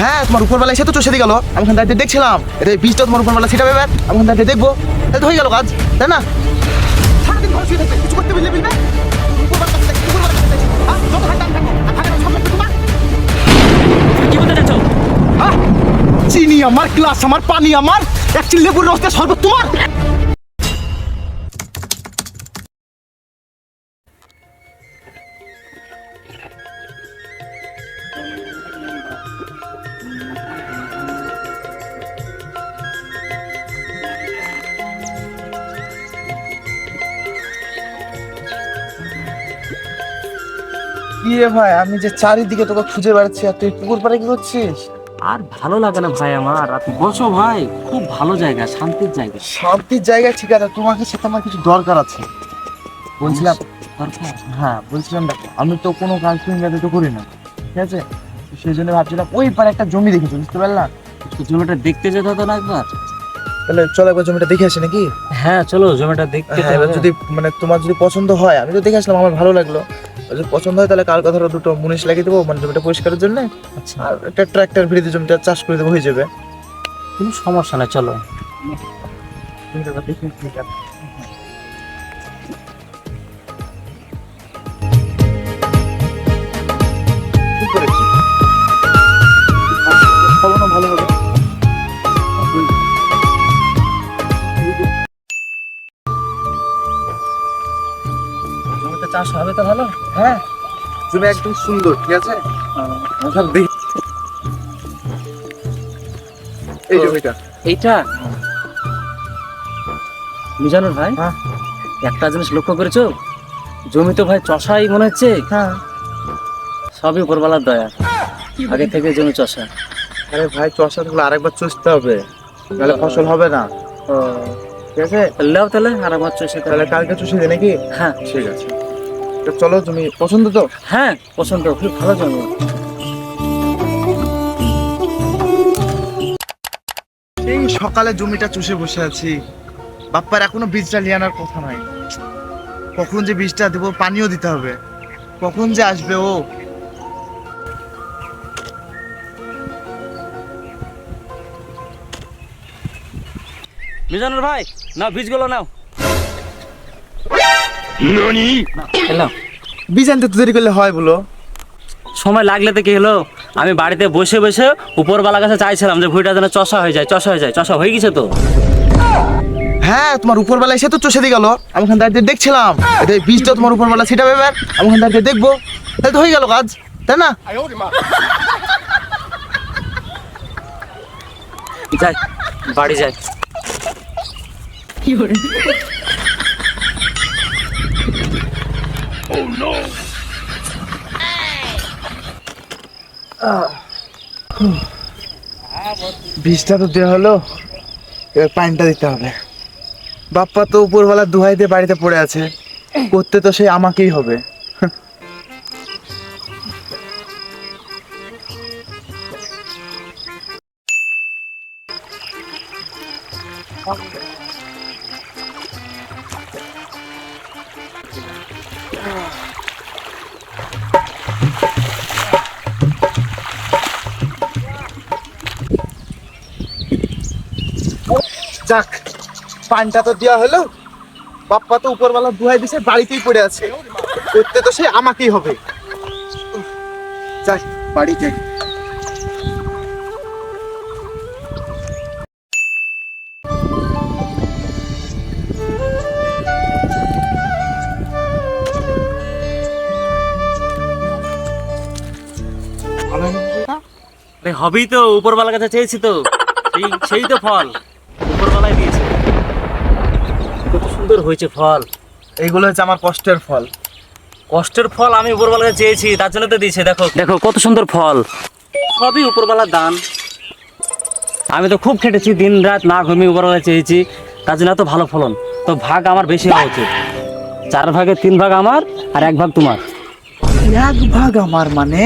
হ্যাঁ তোমার উপরবেলা এসে তো চষে দিয়ে গেল। আমি ওখান দাঁড়িয়ে দেখছিলাম। এটা বীজটা তোমার উপরবেলা সেটা ব্যাপার আমি ওখান দাঁড়িয়ে দেখব। তাহলে তো হয়ে গেল কাজ তাই না? কিছু করতে উপরবেলা কাছে থাকবে, উপরবেলা কাছে থাকবে। হ্যাঁ, যত খাই দাম থাকো, কি রে ভাই? আমি যে চারিদিকে তোকে খুঁজে বেড়াচ্ছি আর তুই পুকুর পাড়ে কি করছিস? আর ভালো লাগে না ভাই আমার। আপনি বসো ভাই খুব ভালো জায়গা শান্তির জায়গা। শান্তির জায়গা ঠিক আছে। তোমাকে সাথে আমার কিছু দরকার আছে। বলছিলাম দরকার? হ্যাঁ বলছিলাম দেখো আমি তো কোনো কাজ তুমি তো করি না। ঠিক আছে? সেই জন্য ভাবছিলাম ওই পারে একটা জমি দেখেছি বুঝতে পারলাম জমিটা দেখতে যেতে হতো না একবার? তাহলে চলো একবার জমিটা দেখে আসি নাকি? হ্যাঁ চলো জমিটা দেখতে হ্যাঁ যদি মানে তোমার যদি পছন্দ হয় আমি তো দেখে আসলাম আমার ভালো লাগল। যদি পছন্দ হয় তাহলে কাল কথা দুটো মুনিশ লাগিয়ে দেবো? মানে জমিটা পরিষ্কারের জন্য? আচ্ছা। আর একটা ট্রাক্টর ভিড়িতে জমিটা চাষ করে দেবো হয়ে যাবে। কোনো সমস্যা নাই চলো। চাষ হবে তো ভালো? হ্যাঁ? জমি একদম সুন্দর ঠিক আছে? এই জমিটা এইটা? মিজানুর ভাই? হ্যাঁ। একটা জিনিস লক্ষ্য করেছ? জমি তো ভাই চষাই মনে হচ্ছে? হ্যাঁ। সবই উপরবেলার দয়া। আগে থেকে জমি চষা। আরে ভাই চষা থাকলে আরেকবার চষতে হবে। তাহলে ফসল হবে না। ও। ঠিক আছে? লাও তাহলে আর আমার চষে তাহলে কালকে চষে দিই নাকি? হ্যাঁ। ঠিক আছে। তো চলো তুমি পছন্দ তো? হ্যাঁ পছন্দ খুব ভালো জমি। এই সকালে জমিটা চুষে বসে আছি। বাপ্পার এখনও বীজটা নিয়ে আনার কথা নাই। কখন যে বীজটা দেবো পানিও দিতে হবে। কখন যে আসবে ও? মিজানুর ভাই নাও বীজগুলো নাও। এলাম বীজ আনতে তো দেরি করলে হয় বলো। সময় লাগলে তো কি হলো? আমি বাড়িতে বসে বসে উপরবেলা কাছে চাইছিলাম যে ভুঁইটা যেন চষা হয়ে যায় চষা হয়ে যায় চষা হয়ে গেছে তো। হ্যাঁ তোমার উপরবেলা এসে তো চষে দিয়ে গেল। আমি ওখান দাঁড়িয়ে দেখছিলাম। এটা বীজটা তোমার উপরবেলা সেটা ব্যাপার আমি ওখান দাঁড়িয়ে দেখব। তাহলে তো হয়ে গেল কাজ তাই না? যাই বাড়ি যাই। বীজটা তো দেওয়া হলো, এবার পানিটা দিতে হবে। বাপ্পা তো উপরবেলা দুহাই দিয়ে বাড়িতে পড়ে আছে, করতে তো সেই আমাকেই হবে। যাক, পানটা তো দেওয়া হলো। বাপ্পা তো উপরবেলা দুহাই দিছে, বাড়িতেই পড়ে আছে। করতে তো সে আমাকেই হবে। যাই আরে হবেই তো উপরবেলার কাছে চেয়েছি তো। সেই সেই তো ফল। উপরবেলায় দিয়েছে। কত সুন্দর হয়েছে ফল। এইগুলো হচ্ছে আমার কষ্টের ফল। কষ্টের ফল আমি উপরবেলার কাছে চেয়েছি তার জন্য তো দিয়েছে দেখো। দেখো কত সুন্দর ফল। সবই উপরবেলার দান। আমি তো খুব খেটেছি দিন রাত না ঘুমিয়ে উপরবেলা চেয়েছি তার জন্য এত ভালো ফলন। তো ভাগ আমার বেশি হওয়া উচিত। চার ভাগে তিন ভাগ আমার আর এক ভাগ তোমার। এক ভাগ আমার মানে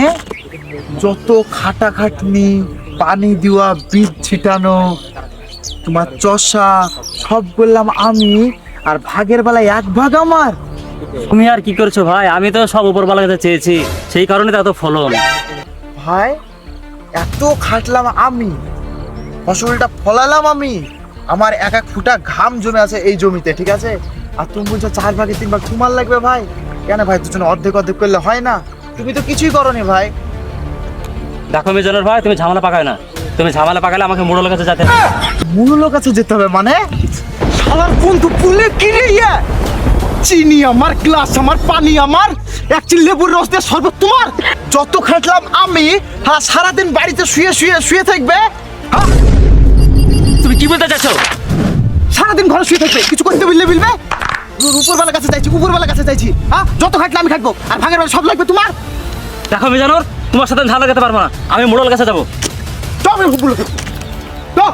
যত খাটাখাটনি পানি দেওয়া বীজ ছিটানো তোমার চষা সব বললাম আমি আর ভাগের বেলায় এক ভাগ আমার। তুমি আর কি করছ ভাই? আমি তো সব উপরবেলার কাছে চেয়েছি সেই কারণে তো এত ফলন। ভাই এত খাটলাম আমি ফসলটা ফলালাম আমি আমার এক এক ফুটা ঘাম জমে আছে এই জমিতে ঠিক আছে? আর তুমি বলছো চার ভাগে তিন ভাগ তোমার লাগবে ভাই? কেন ভাই দুজন অর্ধেক অর্ধেক করলে হয় না? তুমি তো কিছুই করনি ভাই। দেখো মিজানুর ভাই তুমি ঝামেলা পাকায় না। তুমি ঝামেলা পাকালে আমাকে মোড়লের কাছে যেতে হবে। মূল কাছে যেতে হবে মানে? শালার বন্ধু পুলে কিনে ইয়ে? চিনি আমার গ্লাস আমার পানি আমার এক চিল লেবুর রস দিয়ে শরবত তোমার। যত খাটলাম আমি হ্যাঁ সারাদিন বাড়িতে শুয়ে শুয়ে শুয়ে থাকবে। তুমি কি বলতে চাচ্ছো? সারাদিন ঘরে শুয়ে থাকবে কিছু করতে বললে বলবে? উপরবেলার কাছে চাইছি উপরবেলার কাছে চাইছি হ্যাঁ যত খাটলে আমি খাটবো আর ভাগের বেলা সব লাগবে তোমার। দেখো মিজানুর তোমার সাথে ঝামেলা খেতে পারব না। আমি মোড়লের কাছে যাব। আমি কাছে। চল